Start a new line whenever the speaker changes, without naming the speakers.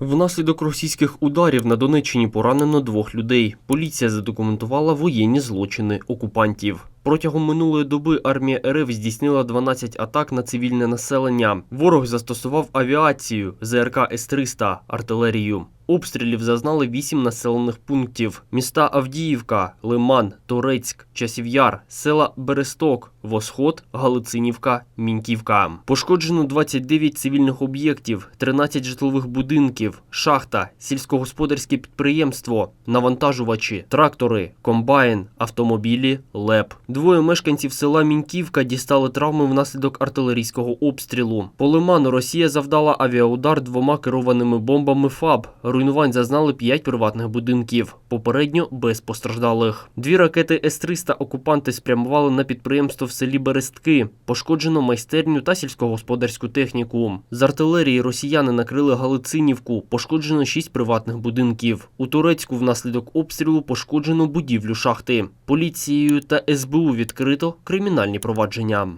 Внаслідок російських ударів на Донеччині поранено двох людей. Поліція задокументувала воєнні злочини окупантів. Протягом минулої доби армія РФ здійснила 12 атак на цивільне населення. Ворог застосував авіацію, ЗРК С-300, артилерію. Обстрілів зазнали 8 населених пунктів: міста Авдіївка, Лиман, Торецьк, Часів'яр, села Бересток, Восход, Галицинівка, Міньківка. Пошкоджено 29 цивільних об'єктів, 13 житлових будинків, шахта, сільськогосподарське підприємство, навантажувачі, трактори, комбайн, автомобілі, ЛЕП. Двоє мешканців села Міньківка дістали травми внаслідок артилерійського обстрілу. По Лиману Росія завдала авіаудар двома керованими бомбами ФАБ. Руйнувань зазнали 5 приватних будинків, попередньо без постраждалих. Дві ракети С-300 окупанти спрямували на підприємство в селі Берестки. Пошкоджено майстерню та сільськогосподарську техніку. З артилерії росіяни накрили Галицинівку. Пошкоджено 6 приватних будинків. У Турецьку внаслідок обстрілу пошкоджено будівлю шахти. Поліцією та СБУ відкрито кримінальні провадження.